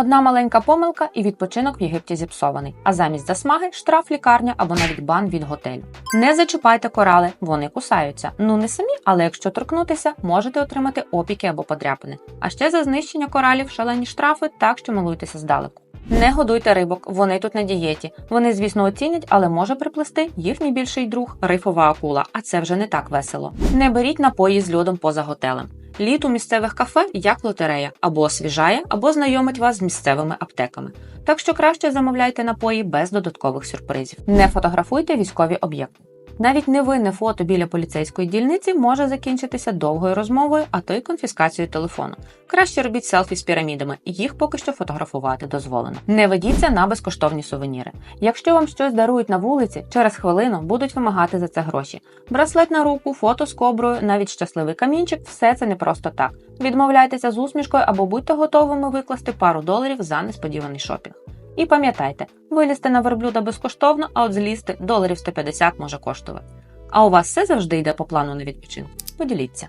Одна маленька помилка і відпочинок в Єгипті зіпсований, а замість засмаги штраф лікарня або навіть бан від готелю. Не зачіпайте корали, вони кусаються. Ну не самі, але якщо торкнутися, можете отримати опіки або подряпини. А ще за знищення коралів шалені штрафи, так що милуйтеся здалеку. Не годуйте рибок, вони тут на дієті. Вони, звісно, оцінять, але може приплести їхній більший друг рифова акула, а це вже не так весело. Не беріть напої з льодом поза готелем. Лід у місцевих кафе як лотерея або освіжає, або знайомить вас з місцевими аптеками. Так що краще замовляйте напої без додаткових сюрпризів. Не фотографуйте військові об'єкти. Навіть невинне фото біля поліцейської дільниці може закінчитися довгою розмовою, а то й конфіскацією телефону. Краще робіть селфі з пірамідами, їх поки що фотографувати дозволено. Не ведіться на безкоштовні сувеніри. Якщо вам щось дарують на вулиці, через хвилину будуть вимагати за це гроші. Браслет на руку, фото з коброю, навіть щасливий камінчик все це не просто так. Відмовляйтеся з усмішкою або будьте готовими викласти пару доларів за несподіваний шопінг. І пам'ятайте, вилізти на верблюда безкоштовно, а от злізти доларів 150 може коштувати. А у вас все завжди йде по плану на відпочинку? Поділіться.